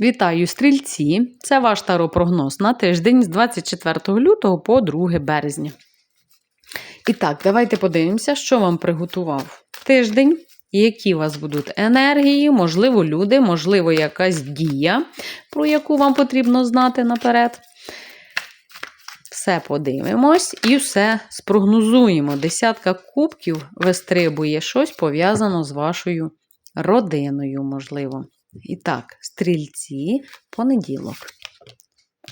Вітаю, стрільці! Це ваш таропрогноз на тиждень з 24 лютого по 2 березня. І так, давайте подивимося, що вам приготував тиждень, які у вас будуть енергії, можливо, люди, можливо, якась дія, про яку вам потрібно знати наперед. Все подивимось і все спрогнозуємо. Десятка кубків вистрибує щось пов'язано з вашою родиною, можливо. І так, стрільці, понеділок.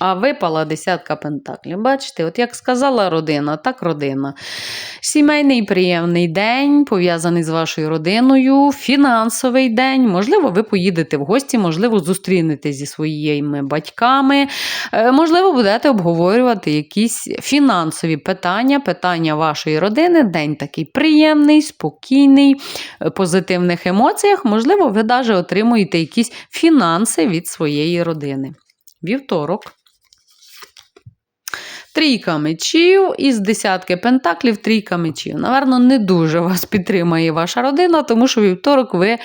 А випала десятка пентаклів. Бачите, от як сказала родина, так родина. Сімейний приємний день, пов'язаний з вашою родиною, фінансовий день. Можливо, ви поїдете в гості, можливо, зустрінетеся зі своїми батьками, е, можливо, будете обговорювати якісь фінансові питання, питання вашої родини. День такий приємний, спокійний, е, позитивних емоціях. Можливо, ви навіть отримуєте якісь фінанси від своєї родини. Вівторок. Трійка мечів із десятки пентаклів, трійка мечів. Наверно, не дуже вас підтримає ваша родина, тому що вівторок ви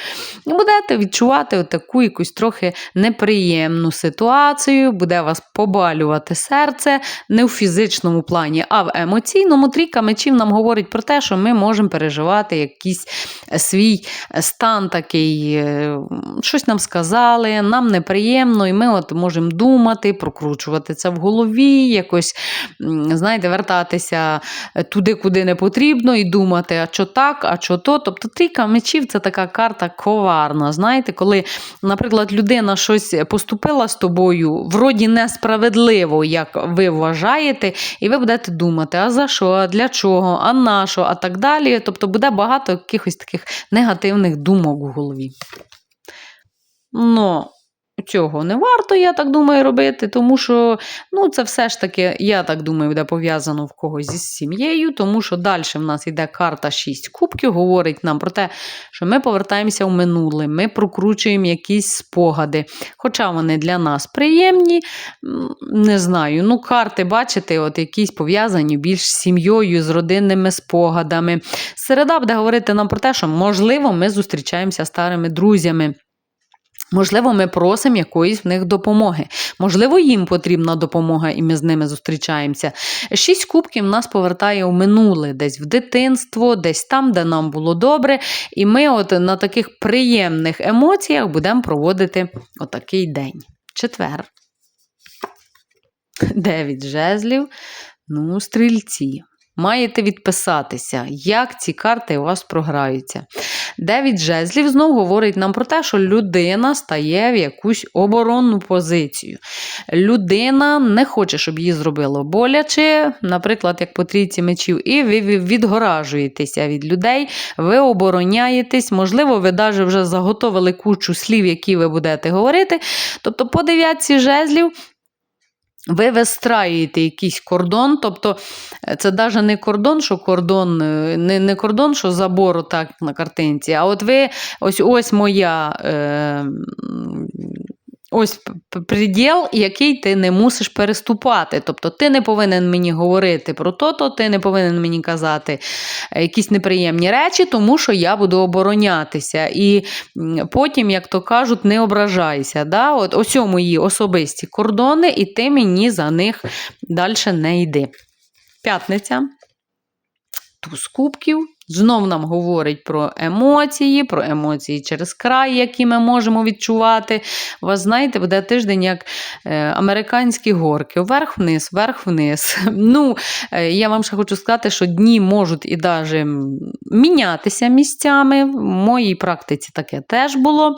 будете відчувати таку якусь трохи неприємну ситуацію, буде вас побалювати серце не в фізичному плані, а в емоційному. Трійка мечів нам говорить про те, що ми можемо переживати якийсь свій стан такий, е, щось нам сказали, нам неприємно, і ми от можемо думати, прокручувати це в голові, якось знаєте, вертатися туди, куди не потрібно, і думати, а що так, а що то. Тобто трійка мечів це така карта коварна. Знаєте, коли, наприклад, людина щось поступила з тобою, вроді несправедливо, як ви вважаєте, і ви будете думати, а за що, а для чого, а на що, а так далі. Тобто буде багато якихось таких негативних думок в голові. Но Цього не варто, я так думаю, робити, тому що ну, це все ж таки, я так думаю, буде пов'язано в когось зі сім'єю, тому що далі в нас йде карта 6 кубків, говорить нам про те, що ми повертаємося в минуле, ми прокручуємо якісь спогади. Хоча вони для нас приємні, не знаю. Ну, карти, бачите, от якісь пов'язані більш з сім'єю, з родинними спогадами. Середа буде говорити нам про те, що, можливо, ми зустрічаємося старими друзями. Можливо, ми просимо якоїсь в них допомоги. Можливо, їм потрібна допомога, і ми з ними зустрічаємося. Шість кубків нас повертає у минуле, десь в дитинство, десь там, де нам було добре. І ми от на таких приємних емоціях будемо проводити отакий день. Четвер. Дев'ять жезлів. Ну, стрільці. Маєте відписатися, як ці карти у вас програються. Девід жезлів знову говорить нам про те, що людина стає в якусь оборонну позицію. Людина не хоче, щоб її зробило боляче, наприклад, як по трійці мечів, і ви відгоражуєтеся від людей, ви обороняєтесь, можливо, ви навіть вже заготовили кучу слів, які ви будете говорити. Тобто, по дев'ятці жезлів ви вистраюєте якийсь кордон, тобто е, це навіть не кордон, що кордон, е, не не кордон, що забору так на картинці, а от ви ось ось моя е, Ось приділ, який ти не мусиш переступати. Тобто ти не повинен мені говорити про то-то, ти не повинен мені казати е, якісь неприємні речі, тому що я буду оборонятися. І потім, як то кажуть, не ображайся. Да? От Ось мої особисті кордони, і ти мені за них далі не йди. П'ятниця. Туз кубків. Знов нам говорить про емоції, про емоції через край, які ми можемо відчувати. У знаєте, буде тиждень як е, американські горки. Вверх-вниз, вверх-вниз. Ну, е, Я вам ще хочу сказати, що дні можуть і навіть мінятися місцями. В моїй практиці таке теж було.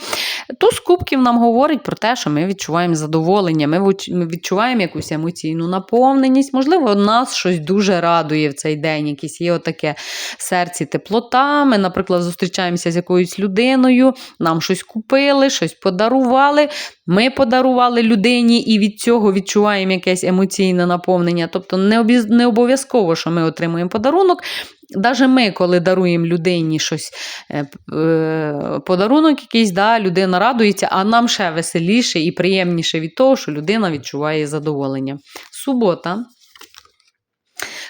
Туз кубків нам говорить про те, що ми відчуваємо задоволення, ми відчуваємо якусь емоційну наповненість. Можливо, нас щось дуже радує в цей день, якесь є отаке серце серці теплота. Ми, наприклад, зустрічаємося з якоюсь людиною, нам щось купили, щось подарували. Ми подарували людині і від цього відчуваємо якесь емоційне наповнення. Тобто не обов'язково, що ми отримуємо подарунок. Навіть ми, коли даруємо людині щось, е, е, подарунок якийсь, да, людина радується, а нам ще веселіше і приємніше від того, що людина відчуває задоволення. Субота.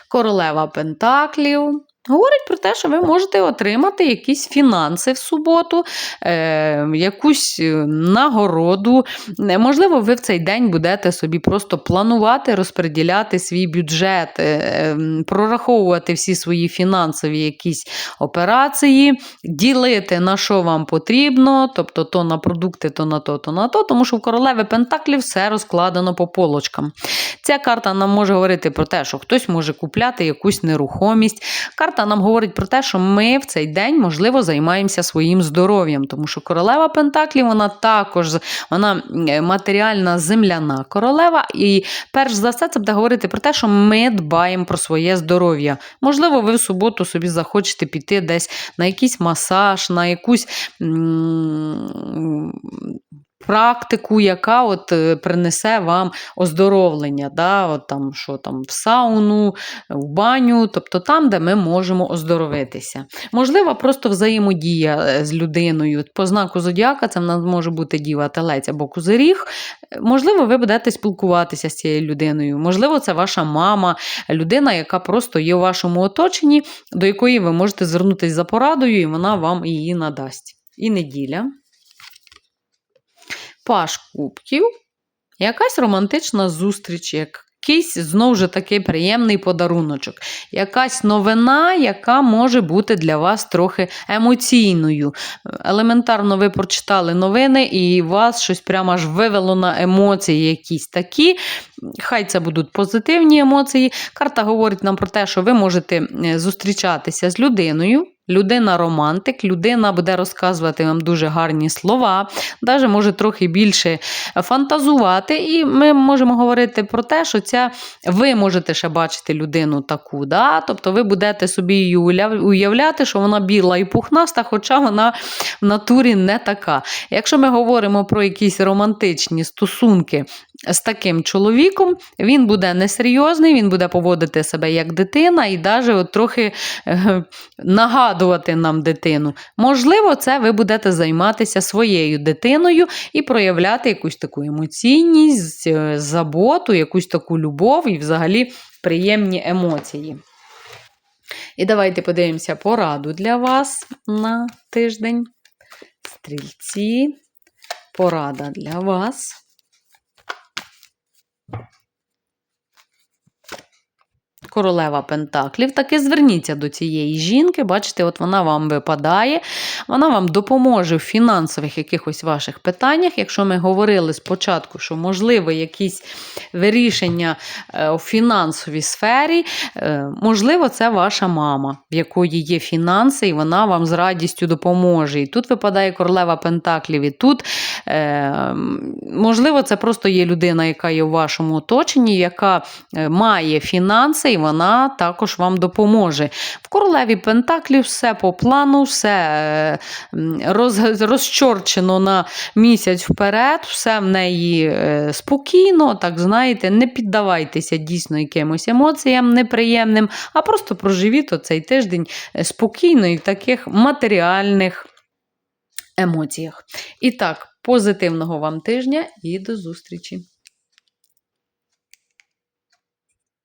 Королева Пентаклів. Говорить про те, що ви можете отримати якісь фінанси в суботу, е, якусь е, нагороду. Е, Можливо, ви в цей день будете собі просто планувати, розподіляти свій бюджет, е, е, прораховувати всі свої фінансові якісь операції, ділити на що вам потрібно, тобто то на продукти, то на то, то на то, тому що в королеви Пентаклів все розкладено по полочкам. Ця карта нам може говорити про те, що хтось може купляти якусь нерухомість. Карта нам говорить про те, що ми в цей день, можливо, займаємося своїм здоров'ям, тому що королева Пентаклів, вона також вона е, матеріальна земляна королева. І перш за все, це буде говорити про те, що ми дбаємо про своє здоров'я. Можливо, ви в суботу собі захочете піти десь на якийсь масаж, на якусь. Практику, яка от е, принесе вам оздоровлення, да, от там, що там в сауну, в баню, тобто там, де ми можемо оздоровитися. Можливо, просто взаємодія е, з людиною. По знаку зодіака це в нас може бути діва, телець або козиріг. Е, Можливо, ви будете спілкуватися з цією людиною. Можливо, це ваша мама, людина, яка просто є у вашому оточенні, до якої ви можете звернутися за порадою, і вона вам її надасть. І неділя. Паш кубків, якась романтична зустріч, якийсь знову ж таки приємний подаруночок, якась новина, яка може бути для вас трохи емоційною. Елементарно, ви прочитали новини, і вас щось прямо аж вивело на емоції якісь такі. Хай це будуть позитивні емоції. Карта говорить нам про те, що ви можете е, зустрічатися з людиною. Людина романтик, людина буде розказувати вам дуже гарні слова, навіть може трохи більше фантазувати. І ми можемо говорити про те, що ця ви можете ще бачити людину таку. Да? Тобто ви будете собі її уявляти, що вона біла і пухнаста, хоча вона в натурі не така. Якщо ми говоримо про якісь романтичні стосунки з таким чоловіком, він буде несерйозний, він буде поводити себе як дитина і навіть трохи е, нагадувати нам дитину. Можливо, це ви будете займатися своєю дитиною і проявляти якусь таку емоційність, е, заботу, якусь таку любов і взагалі приємні емоції. І давайте подивимося пораду для вас на тиждень. Стрільці. Порада для вас. Королева Пентаклів, таки зверніться до цієї жінки. Бачите, от вона вам випадає, вона вам допоможе в фінансових якихось ваших питаннях. Якщо ми говорили спочатку, що можливо якісь вирішення е, у фінансовій сфері, е, можливо, це ваша мама, в якої є фінанси, і вона вам з радістю допоможе. І тут випадає королева Пентаклів, і тут, е, можливо, це просто є людина, яка є у вашому оточенні, яка має фінанси, і вона також вам допоможе. В королеві Пентаклів все по плану, все е, роз, розчорчено на місяць вперед, все в неї е, спокійно, так знаєте, не піддавайтеся дійсно якимось емоціям неприємним, а просто проживіть оцей тиждень е, спокійно і в таких матеріальних емоціях. І так, позитивного вам тижня і до зустрічі!